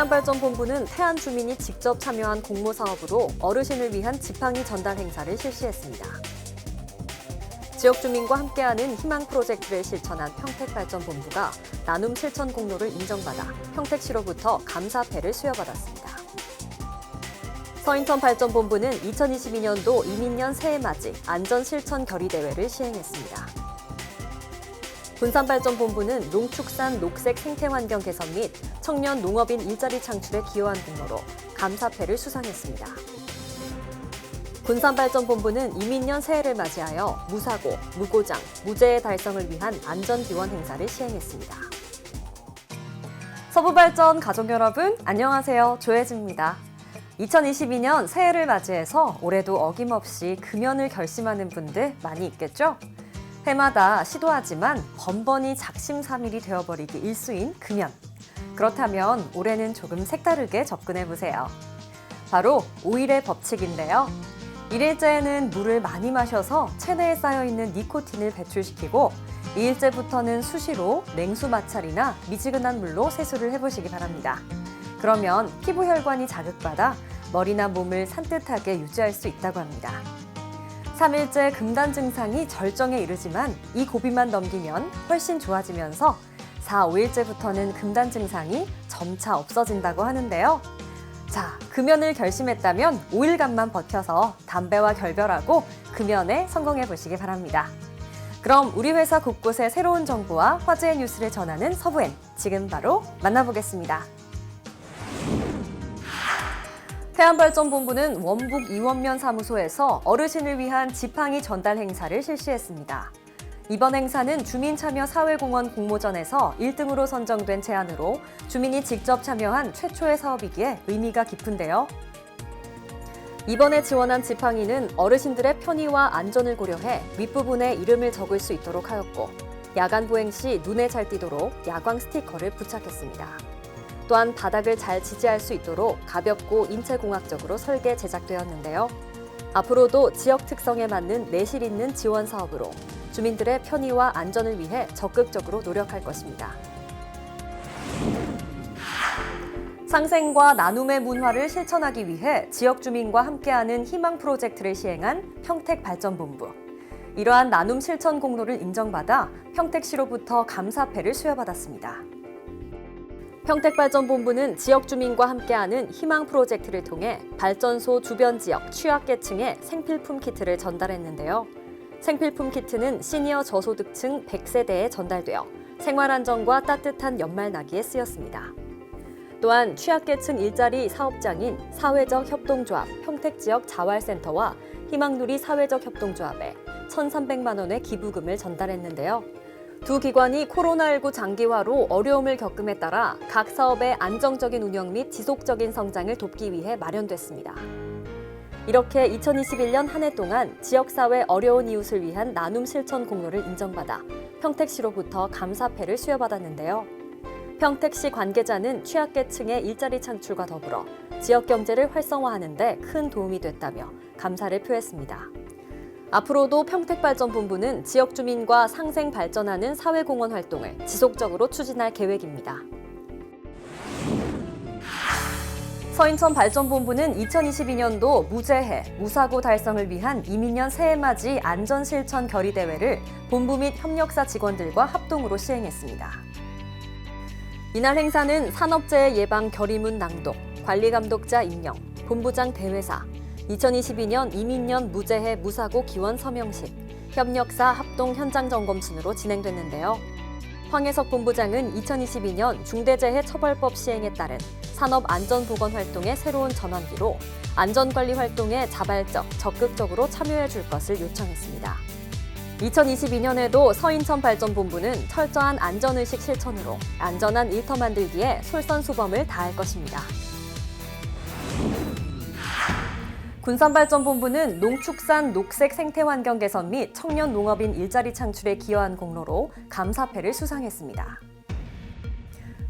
태안발전본부는 태안 주민이 직접 참여한 공모 사업으로 어르신을 위한 지팡이 전달 행사를 실시했습니다. 지역 주민과 함께하는 희망 프로젝트를 실천한 평택발전본부가 나눔 실천 공로를 인정받아 평택시로부터 감사패를 수여받았습니다. 서인천 발전본부는 2022년도 이민년 새해맞이 안전실천 결의대회를 시행했습니다. 군산발전본부는 농축산 녹색 생태환경 개선 및 청년 농업인 일자리 창출에 기여한 공로로 감사패를 수상했습니다. 군산발전본부는 이민년 새해를 맞이하여 무사고, 무고장, 무재해 달성을 위한 안전기원 행사를 시행했습니다. 서부발전 가족 여러분, 안녕하세요. 조혜진입니다. 2022년 새해를 맞이해서 올해도 어김없이 금연을 결심하는 분들 많이 있겠죠? 해마다 시도하지만 번번이 작심삼일이 되어버리기 일수인 금연. 그렇다면 올해는 조금 색다르게 접근해 보세요. 바로 5일의 법칙인데요. 1일째에는 물을 많이 마셔서 체내에 쌓여있는 니코틴을 배출시키고 2일째부터는 수시로 냉수 마찰이나 미지근한 물로 세수를 해보시기 바랍니다. 그러면 피부 혈관이 자극받아 머리나 몸을 산뜻하게 유지할 수 있다고 합니다. 3일째 금단 증상이 절정에 이르지만 이 고비만 넘기면 훨씬 좋아지면서 4, 5일째부터는 금단 증상이 점차 없어진다고 하는데요. 자, 금연을 결심했다면 5일간만 버텨서 담배와 결별하고 금연에 성공해 보시기 바랍니다. 그럼 우리 회사 곳곳의 새로운 정보와 화제의 뉴스를 전하는 서부엔 지금 바로 만나보겠습니다. 태안발전본부는 원북 이원면 사무소에서 어르신을 위한 지팡이 전달 행사를 실시했습니다. 이번 행사는 주민참여 사회공헌 공모전에서 1등으로 선정된 제안으로 주민이 직접 참여한 최초의 사업이기에 의미가 깊은데요. 이번에 지원한 지팡이는 어르신들의 편의와 안전을 고려해 윗부분에 이름을 적을 수 있도록 하였고 야간 보행 시 눈에 잘 띄도록 야광 스티커를 부착했습니다. 또한 바닥을 잘 지지할 수 있도록 가볍고 인체공학적으로 설계 제작되었는데요. 앞으로도 지역 특성에 맞는 내실 있는 지원 사업으로 주민들의 편의와 안전을 위해 적극적으로 노력할 것입니다. 상생과 나눔의 문화를 실천하기 위해 지역 주민과 함께하는 희망 프로젝트를 시행한 평택발전본부. 이러한 나눔 실천 공로를 인정받아 평택시로부터 감사패를 수여받았습니다. 평택발전본부는 지역 주민과 함께하는 희망 프로젝트를 통해 발전소 주변 지역 취약계층에 생필품 키트를 전달했는데요. 생필품 키트는 시니어 저소득층 100세대에 전달되어 생활안정과 따뜻한 연말나기에 쓰였습니다. 또한 취약계층 일자리 사업장인 사회적 협동조합 평택지역 자활센터와 희망누리 사회적 협동조합에 1,300만 원의 기부금을 전달했는데요. 두 기관이 코로나19 장기화로 어려움을 겪음에 따라 각 사업의 안정적인 운영 및 지속적인 성장을 돕기 위해 마련됐습니다. 이렇게 2021년 한 해 동안 지역사회 어려운 이웃을 위한 나눔 실천 공로를 인정받아 평택시로부터 감사패를 수여받았는데요. 평택시 관계자는 취약계층의 일자리 창출과 더불어 지역 경제를 활성화하는 데 큰 도움이 됐다며 감사를 표했습니다. 앞으로도 평택발전본부는 지역 주민과 상생 발전하는 사회공헌 활동을 지속적으로 추진할 계획입니다. 서인천 발전본부는 2022년도 무재해, 무사고 달성을 위한 이민년 새해맞이 안전실천 결의대회를 본부 및 협력사 직원들과 합동으로 시행했습니다. 이날 행사는 산업재해 예방 결의문 낭독, 관리감독자 임명, 본부장 대회사, 2022년 이민년 무재해 무사고 기원 서명식, 협력사 합동 현장 점검 순으로 진행됐는데요. 황혜석 본부장은 2022년 중대재해 처벌법 시행에 따른 산업 안전 보건 활동의 새로운 전환기로 안전관리 활동에 자발적, 적극적으로 참여해 줄 것을 요청했습니다. 2022년에도 서인천 발전본부는 철저한 안전의식 실천으로 안전한 일터 만들기에 솔선수범을 다할 것입니다. 군산발전본부는 농축산 녹색 생태환경 개선 및 청년 농업인 일자리 창출에 기여한 공로로 감사패를 수상했습니다.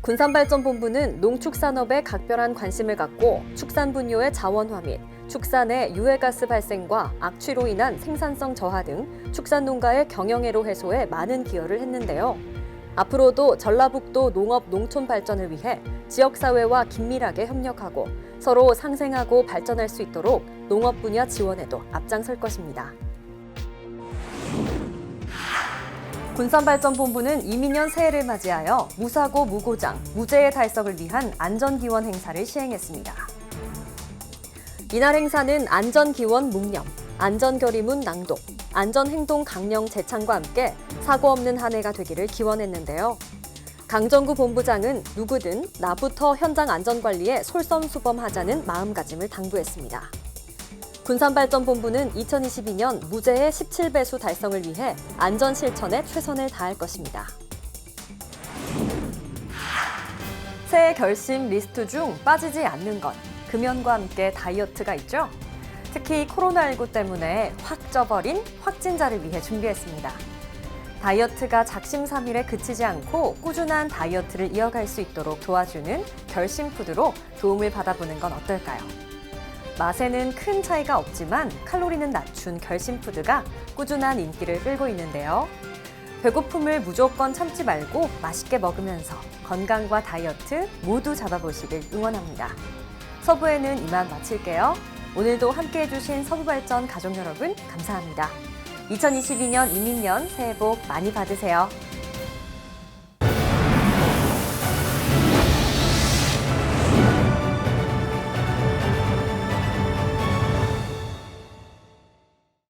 군산발전본부는 농축산업에 각별한 관심을 갖고 축산 분뇨의 자원화 및 축산의 유해가스 발생과 악취로 인한 생산성 저하 등 축산 농가의 경영애로 해소에 많은 기여를 했는데요. 앞으로도 전라북도 농업 농촌 발전을 위해 지역사회와 긴밀하게 협력하고 서로 상생하고 발전할 수 있도록 농업 분야 지원에도 앞장설 것입니다. 군산발전본부는 이민년 새해를 맞이하여 무사고 무고장, 무죄의 달성을 위한 안전기원 행사를 시행했습니다. 이날 행사는 안전기원 묵념, 안전결의문 낭독, 안전행동 강령 제창과 함께 사고 없는 한 해가 되기를 기원했는데요. 강정구 본부장은 누구든 나부터 현장 안전관리에 솔선수범하자는 마음가짐을 당부했습니다. 군산발전본부는 2022년 무죄의 17배수 달성을 위해 안전 실천에 최선을 다할 것입니다. 새해 결심 리스트 중 빠지지 않는 것, 금연과 함께 다이어트가 있죠. 특히 코로나19 때문에 확 쪄버린 확진자를 위해 준비했습니다. 다이어트가 작심삼일에 그치지 않고 꾸준한 다이어트를 이어갈 수 있도록 도와주는 결심푸드로 도움을 받아보는 건 어떨까요? 맛에는 큰 차이가 없지만 칼로리는 낮춘 결심푸드가 꾸준한 인기를 끌고 있는데요. 배고픔을 무조건 참지 말고 맛있게 먹으면서 건강과 다이어트 모두 잡아보시길 응원합니다. 서부에는 이만 마칠게요. 오늘도 함께 해주신 서부발전 가족 여러분 감사합니다. 2022년 이민년 새해 복 많이 받으세요.